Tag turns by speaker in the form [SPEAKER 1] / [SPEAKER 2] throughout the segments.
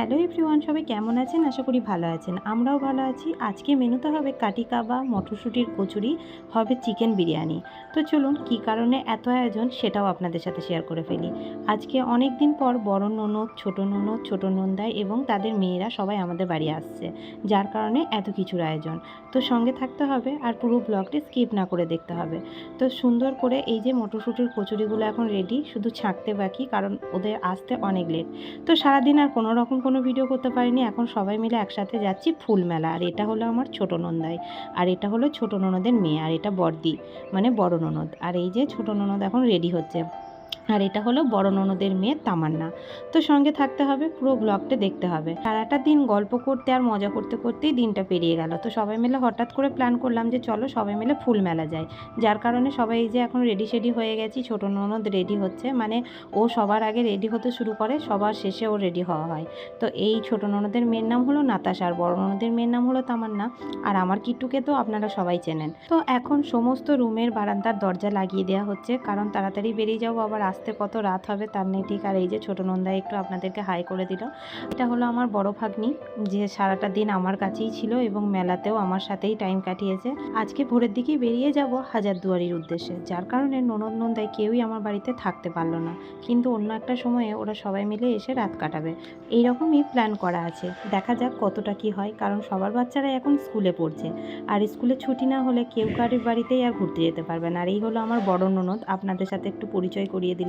[SPEAKER 1] Hello everyone, সবাই কেমন আছেন? আশা করি ভালো আছেন। আমরাও ভালো আছি। আজকে মেনুতে হবে কাটি কাবা, মটরশুঁটির কচুরি, হবে চিকেন বিরিয়ানি। তো চলুন কি কারণে এত আয়োজন সেটাও আপনাদের সাথে শেয়ার করে ফেলি। আজকে অনেক দিন পর বড় ননদ, ছোট ননদ, ছোট নন্দাই এবং তাদের মেয়েরা সবাই আমাদের বাড়ি আসছে, যার কারণে এত কিছুর আয়োজন। তো সঙ্গে থাকতে হবে আর পুরো ব্লগটি স্কিপ না করে দেখতে হবে। তো সুন্দর করে এই যে মটরশুঁটির কচুরিগুলো এখন রেডি শুধু ছাঁকতে বাকি, কারণ ওদের আসতে অনেক লেট তো সারাদিন আর কোনো রকম কোনো ভিডিও করতে পারিনি। এখন সবাই মিলে একসাথে যাচ্ছি ফুল মেলা। আর এটা হলো আমার ছোট ননদাই। আর এটা হলো ছোট ননদের মেয়ে। আর এটা বড়দি। মানে বড় ননদ। আর এই যে ছোট ননদ এখন রেডি হচ্ছে। আর এটা হলো বড় ননদের মেয়ে তামান্না। তো সঙ্গে থাকতে হবে, পুরো ব্লগটা দেখতে হবে। সারাটা দিন গল্প করতে আর মজা করতে করতেই দিনটা পেরিয়ে গেল। তো সবাই মিলে হঠাৎ করে প্ল্যান করলাম যে চলো সবাই মিলে ফুল মেলা যায় যার কারণে সবাই যে এখন রেডি শেডি হয়ে গেছি, ছোট ননদ রেডি হচ্ছে। মানে ও সবার আগে রেডি হতে শুরু করে, সবার শেষে ও রেডি হওয়া হয়। তো এই ছোট ননদের মেয়ের নাম হলো নাতাশা আর বড় ননদের মেয়ের নাম হলো তামান্না। আর আমার কিট্টুকে তো আপনারা সবাই চেনেন। তো এখন সমস্ত রুমের বারান্দার দরজা লাগিয়ে দেওয়া হচ্ছে। কারণ তাড়াতাড়ি বেরিয়ে যাব আবার আসতে কত রাত হবে তার নেই, ঠিক? আর এই যে ছোট নন্দা একটু আপনাদেরকে হাই করে দিল। এটা হলো আমার বড় ভাগ্নি, যে সারাটা দিন আমার কাছেই ছিল এবং মেলাতেও আমার সাথেই টাইম কাটিয়েছে। আজকে ভোরের দিকেই বেরিয়ে যাব হাজারদুয়ারির উদ্দেশ্যে, যার কারণে ননদ নন্দায় কেউই আমার বাড়িতে থাকতে পারল না। কিন্তু অন্য একটা সময়ে ওরা সবাই মিলে এসে রাত কাটাবে। এইরকমই প্ল্যান করা আছে। দেখা যাক কতটা কি হয়, কারণ সবার বাচ্চারা এখন স্কুলে পড়ছে। আর স্কুলে ছুটি না হলে কেউ কারোর বাড়িতেই আর ঘুরতে যেতে পারবে না। আর এই হলো আমার বড় ননদ, আপনাদের সাথে একটু পরিচয় করিয়ে দিলাম।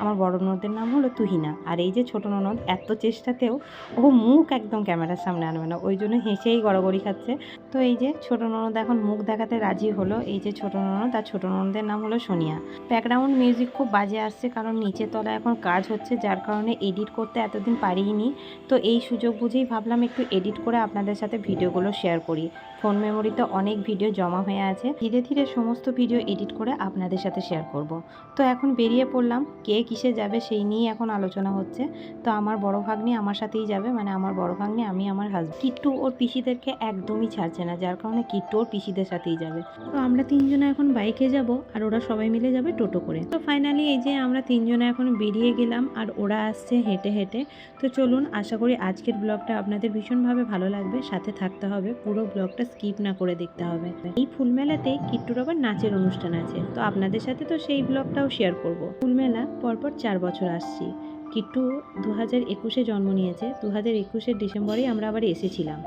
[SPEAKER 1] আমার বড় ননদের নাম হলো তুহিনা। আর এই যে ছোট ননদ এত চেষ্টাতেও ও মুখ একদম ক্যামেরার সামনে আনবে না। ওই জন্য হেসেই গড়াগড়ি খাচ্ছে। তো এই যে ছোট ননদ এখন মুখ দেখাতে রাজি হলো। এই যে ছোট ননদ আর ছোট ননদের নাম হলো সোনিয়া। ব্যাকগ্রাউন্ড মিউজিক খুব বাজে আসছে কারণ নিচে তলা এখন কাজ হচ্ছে, যার কারণে এডিট করতে এতদিন পারিনি। তো এই সুযোগ বুঝেই ভাবলাম একটু এডিট করে আপনাদের সাথে ভিডিওগুলো শেয়ার করি। ফোন মেমোরিতে অনেক ভিডিও জমা হয়ে আছে। ধীরে ধীরে সমস্ত ভিডিও এডিট করে আপনাদের সাথে শেয়ার করব। তো এখন বেরিয়ে পড়লাম। কে কিসে যাবে সেই নিয়েই এখন আলোচনা হচ্ছে। তো আমার বড় ভাগ্নি আমার সাথেই যাবে। মানে আমার বড় ভাগ্নি, আমি আমার হাজব্যান্ড কিট্টু ওর পিসিদেরকে একদমই ছাড়ছে না, যার কারণে কিট্টু ওর পিসিদের সাথেই যাবে। তো আমরা তিনজনে এখন বাইকে যাব আর ওরা সবাই মিলে যাবে টোটো করে। তো ফাইনালি এই যে আমরা তিনজনে এখন বেরিয়ে গেলাম আর ওরা আসছে হেঁটে হেঁটে। তো চলুন, আশা করি আজকের ব্লগটা আপনাদের ভীষণভাবে ভালো লাগবে। সাথে থাকতে হবে পুরো ব্লগটা স্কিপ না করে দেখতে হবে। এই ফুল মেলাতে কিট্টুর আবার নাচের অনুষ্ঠান আছে। তো আপনাদের সাথে তো সেই ব্লগটাও শেয়ার করব। ফুলমেলা পরপর চার বছর আসছি। কিট্টু দু হাজার একুশে জন্ম নিয়েছে। দু হাজার একুশের ডিসেম্বরেই আমরা আবার এসেছিলাম।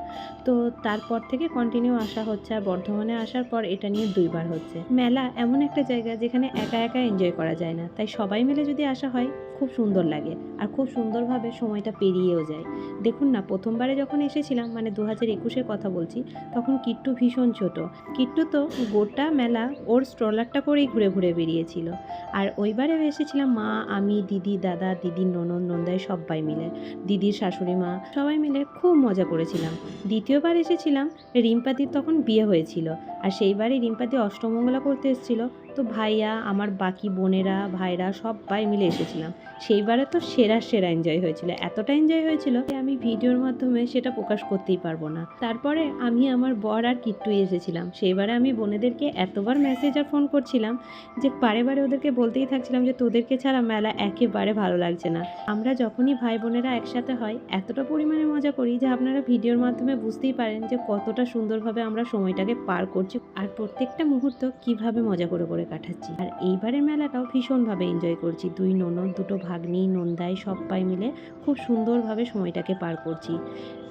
[SPEAKER 1] তো তারপর থেকে কন্টিনিউ আসা হচ্ছে আর বর্ধমানে আসার পর এটা নিয়ে দুইবার হচ্ছে। মেলা এমন একটা জায়গা যেখানে একা একা এনজয় করা যায় না। তাই সবাই মিলে যদি আসা হয়, খুব সুন্দর লাগে। আর খুব সুন্দরভাবে সময়টা পেরিয়েও যায়। দেখুন না, প্রথমবারে যখন এসেছিলাম মানে দু হাজার একুশের কথা বলছি, তখন কিট্টু ভীষণ ছোট। কিট্টু তো গোটা মেলা ওর স্ট্রলারটা করেই ঘুরে ঘুরে বেরিয়েছিল। আর ওইবারে এসেছিলাম মা, আমি, দিদি, দাদা দিদির ননদ নন্দাই সবাই মিলে, দিদির শাশুড়ি মা সবাই মিলে খুব মজা করেছিলাম। দ্বিতীয়বার এসেছিলাম রিম্পাদির তখন বিয়ে হয়েছিল, আর সেইবারই রিম্পাদি অষ্টমঙ্গলা করতে এসেছিল ভাইয়া, আমার বাকি বোনেরা, ভাইরা সবাই মিলে এসেছিলাম। সেইবারে তো সেরা সেরা এনজয় হয়েছিল। এতটা এনজয় হয়েছিল যে আমি ভিডিওর মাধ্যমে সেটা প্রকাশ করতেই পারব না। তারপরে আমি আমার বর আর কিট্টুই এসেছিলাম। সেইবারে আমি বোনেদেরকে এতবার মেসেজ আর ফোন করছিলাম যে বারে বারে ওদেরকে বলতেই থাকছিলাম যে তোদেরকে ছাড়া মেলা একেবারে ভালো লাগছে না। আমরা যখনই ভাই বোনেরা একসাথে হয়, এতটা পরিমাণে মজা করি যে আপনারা ভিডিওর মাধ্যমে বুঝতেই পারেন যে কতটা সুন্দরভাবে আমরা সময়টাকে পার করছি। আর প্রত্যেকটা মুহূর্ত কীভাবে মজা করে করে কাটাচ্ছি। আর এইবারের মেলাটাও ভীষণভাবে এনজয় করছি। দুই ননদ, দুটো ভাগ্নি, নন্দাই সবাই মিলে খুব সুন্দরভাবে সময়টাকে পার করছি।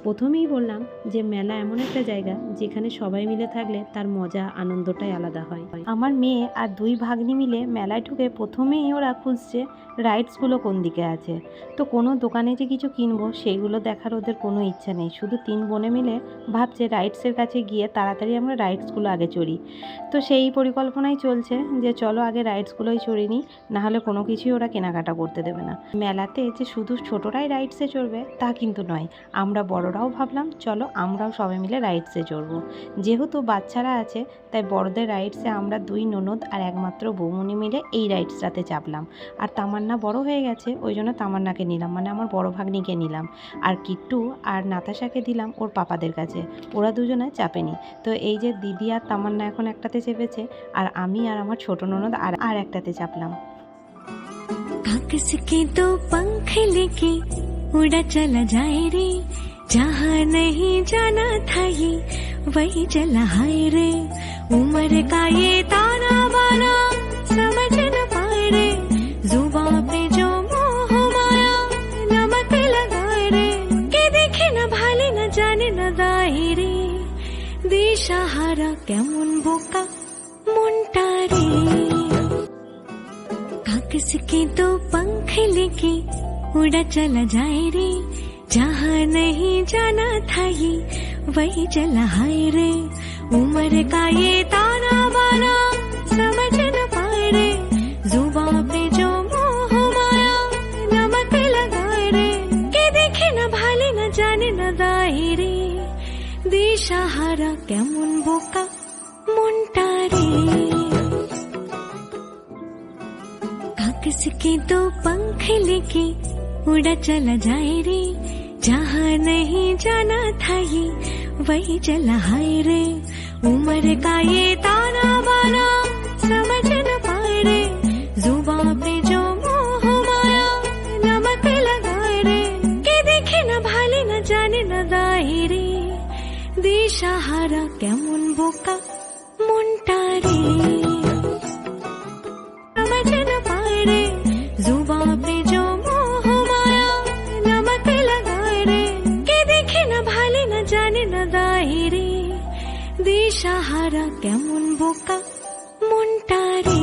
[SPEAKER 1] প্রথমেই বললাম যে মেলা এমন একটা জায়গা যেখানে সবাই মিলে থাকলে তার মজা, আনন্দটাই আলাদা হয়। আমার মেয়ে আর দুই ভাগ্নি মিলে মেলায় ঢুকে প্রথমেই ওরা খুঁজছে রাইডসগুলো কোন দিকে আছে। তো কোনো দোকানে যে কিছু কিনবো সেইগুলো দেখার ওদের কোনো ইচ্ছা নেই। শুধু তিন বোনে মিলে ভাবছে রাইডসের কাছে গিয়ে তাড়াতাড়ি আমরা রাইডসগুলো আগে চড়ি। তো সেই পরিকল্পনাই চলছে যে চলো আগে রাইডসগুলোই চড়ি নিই নাহলে কোনো কিছুই ওরা কেনাকাটা করতে দেবে না। মেলাতে যে শুধু ছোটরাই রাইডসে চড়বে তা কিন্তু নয়, আমরা বড়রাও ভাবলাম চলো আমরাও সবাই মিলে রাইডসে চড়বো যেহেতু বাচ্চারা আছে তাই বড়দের রাইডসে আমরা দুই ননদ আর একমাত্র বৌমনি মিলে এই রাইডসটাতে চাপলাম আর তামান্না বড় হয়ে গেছে ওই জন্য তামান্নাকে নিলাম মানে আমার বড় ভাগ্নিকে নিলাম আর কিট্টু আর নাতাশাকে দিলাম ওর পাপাদের কাছে ওরা দুজনে চাপেনি তো এই যে দিদি আর তামান্না এখন একটাতে চেপেছে আর আমি আর আমার ছোট ননদ আর আর একটাতে চাপলাম
[SPEAKER 2] कागज के दो पंख लेके उड़ा चला जाए रे जहाँ नहीं जाना था ये वही चला हाय रे उम्र का ये ताना बाना समझ न पाए रे जुबा पे जो मोह माया नमक लगाए रे के देखे न भाले न जाने न दाए रे দিশাহারা কেমন বোকা মনটা রে कागज के दो पंख लेके उड़ा चला जाए रे जहाँ नहीं जाना था ये वही चला हाय रे उम्र का ये ताना बाना समझ न पाए रे जुबा पे जो मोह माया नमक लगाए रे के देखे न भाले न जाने न दाए रे দিশাহারা কেমন বোকা মনটা রে कागज के दो पंख लेके उड़ा चला जाए रे जहाँ नहीं जाना था ये वही चला हाय रे उम्र का ये ताना बाना समझ न पाए रे जुबा पे जो मोह माया नमक लगाए रे के देखे न भाले न जाने न दाए रे দিশাহারা কেমন বোকা মনটা রে দিশাহারা কেমন বোকা মনটা রে।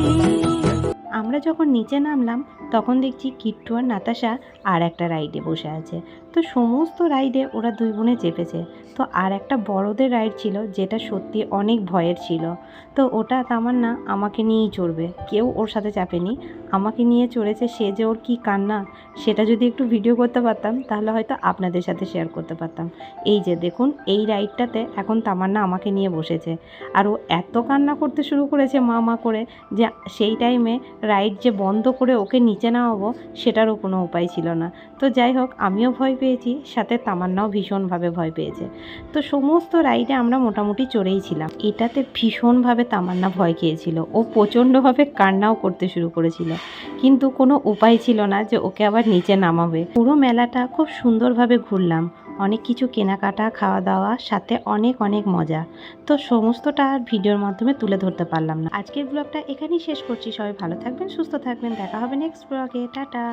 [SPEAKER 1] আমরা যখন নিচে নামলাম, তখন দেখছি কিট্টু আর নাতাশা আর একটা রাইডে বসে আছে। তো সমস্ত রাইডে ওরা দুই বোনে চেপেছে। তো আর একটা বড়দের রাইড ছিল যেটা সত্যি অনেক ভয়ের ছিল। তো ওটা তামান্না আমাকে নিয়েই চড়বে। কেউ ওর সাথে চাপেনি। আমাকে নিয়ে চড়েছে সে যে ওর কী কান্না, সেটা যদি একটু ভিডিও করতে পারতাম, তাহলে হয়তো আপনাদের সাথে শেয়ার করতে পারতাম। এই যে দেখুন, এই রাইডটাতে এখন তামান্না আমাকে নিয়ে বসেছে। আর ও এত কান্না করতে শুরু করেছে মা মা করে যে সেই টাইমে রাইড যে বন্ধ করে ওকে নিচে নামাবো সেটারও কোনো উপায় ছিল না। তো যাই হোক, আমিও ভয় পেয়েছি, সাথে তামান্নাও ভীষণভাবে ভয় পেয়েছে। তো সমস্ত রাইডে আমরা মোটামুটি চড়েই ছিলাম। এটাতে ভীষণভাবে তামান্না ভয় খেয়েছিল। ও প্রচণ্ডভাবে কান্নাও করতে শুরু করেছিল। কিন্তু কোনো উপায় ছিল না যে ওকে আবার নিচে নামাবে। পুরো মেলাটা খুব সুন্দরভাবে ঘুরলাম। অনেক কিছু কেনাকাটা খাওয়া দাওয়া সাথে অনেক অনেক মজা। তো সমস্তটা আর ভিডিওর মাধ্যমে তুলে ধরতে পারলাম না। আজকের ব্লগটা এখানেই শেষ করছি। সবাই ভালো থাকবেন, সুস্থ থাকবেন। দেখা হবে নেক্সট ব্লগে টাটা!